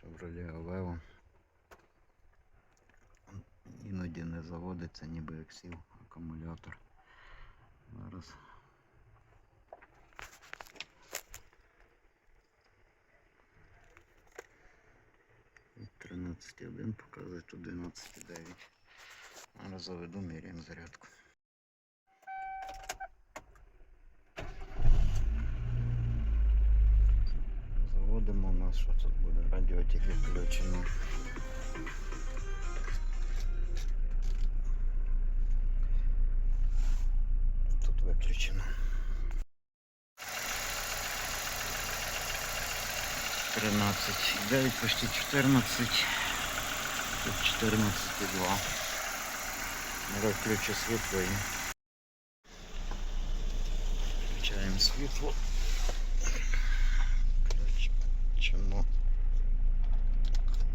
Chevrolet Aveo. Іноді не заводиться, ніби як сів акумулятор. Зараз. Від 13.1 показує тут 12.9. Зараз заведу, міряємо зарядку. Нас, що тут буде? Радіо тільки. Тут виключено. 13, 9 почти 14. Тут 14,2. Зараз включу світло і включаємо світло. Включимо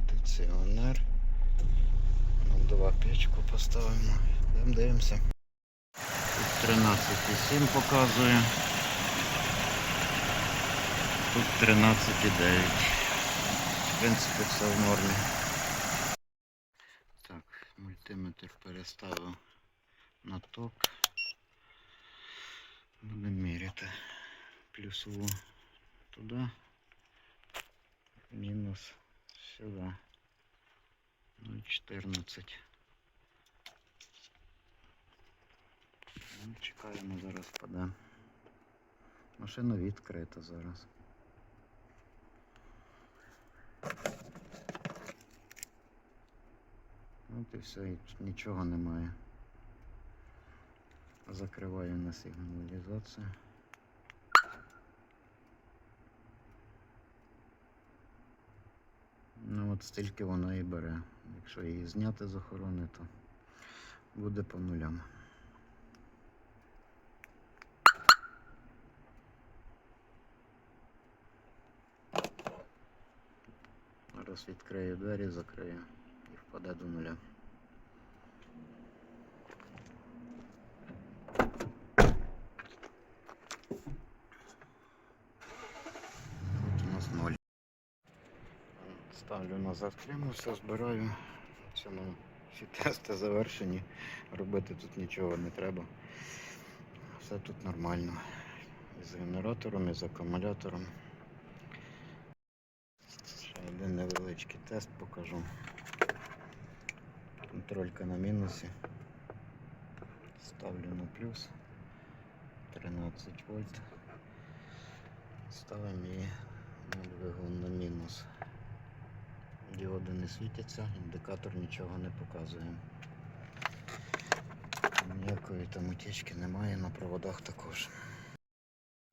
кондиціонер. Надува печку поставимо. Йдемо дивимося. Тут 13,7 показує. Тут 13,9. В принципі, все в нормі. Так, мультиметр переставив на ток. Будемо міряти. Плюсову туди. Мінус сюди. 0,14. Ну, Чекаємо, зараз впаде. Машина відкрита зараз. От і все, і нічого немає. Закриваю на сигналізацію. Ну от стільки вона і бере. Якщо її зняти з охорони, то буде по нулям. Зараз відкрию двері, закрию і впаде до нуля. Тут у нас ноль. Ставлю назад клемму, все збираю. В цьому всі тести завершені. Робити тут нічого не треба. Все тут нормально. І з генератором, і з акумулятором. Ще один невеличкий тест покажу. Контролька на мінусі. Ставлю на плюс. 13 вольт. Ставимо її на двигун на мінус. Діоди не світяться, індикатор нічого не показує. Ніякої там утічки немає на проводах також.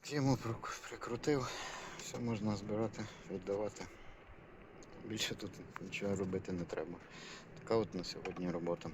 Йому прикрутив, все можна збирати, віддавати. Більше тут нічого робити не треба. Така от на сьогодні робота.